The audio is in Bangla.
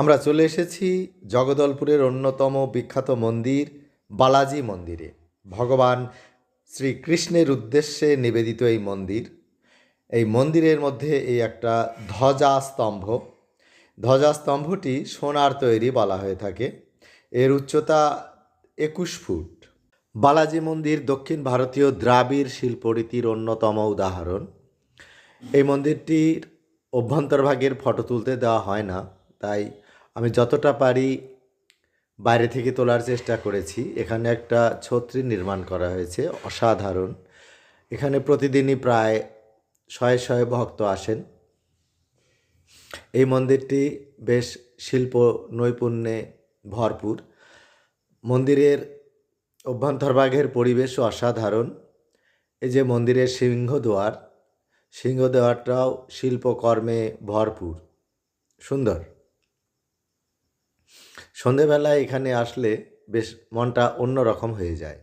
আমরা চলে এসেছি জগদলপুরের অন্যতম বিখ্যাত মন্দির, বালাজি মন্দিরে। ভগবান শ্রীকৃষ্ণের উদ্দেশ্যে নিবেদিত এই মন্দির। এই মন্দিরের মধ্যে এই একটা ধ্বজা স্তম্ভ ধ্বজা স্তম্ভটি সোনার তৈরি বলা হয়ে থাকে। এর উচ্চতা একুশ ফুট। বালাজি মন্দির দক্ষিণ ভারতীয় দ্রাবিড় শিল্পরীতির অন্যতম উদাহরণ। এই মন্দিরটির অভ্যন্তরভাগের ফটো তুলতে দেওয়া হয় না, তাই আমি যতটা পারি বাইরে থেকে তোলার চেষ্টা করেছি। এখানে একটা ছত্রি নির্মাণ করা হয়েছে, অসাধারণ। এখানে প্রতিদিনই প্রায় শয়ে শয়ে ভক্ত আসেন। এই মন্দিরটি বেশ শিল্প নৈপুণ্যে ভরপুর। মন্দিরের অভ্যন্তরভাগের পরিবেশও অসাধারণ। এই যে মন্দিরের সিংহদুয়ার সিংহদুয়ারটাও শিল্পকর্মে ভরপুর, সুন্দর। সন্ধেবেলায় এখানে আসলে বেশ মনটা অন্যরকম হয়ে যায়।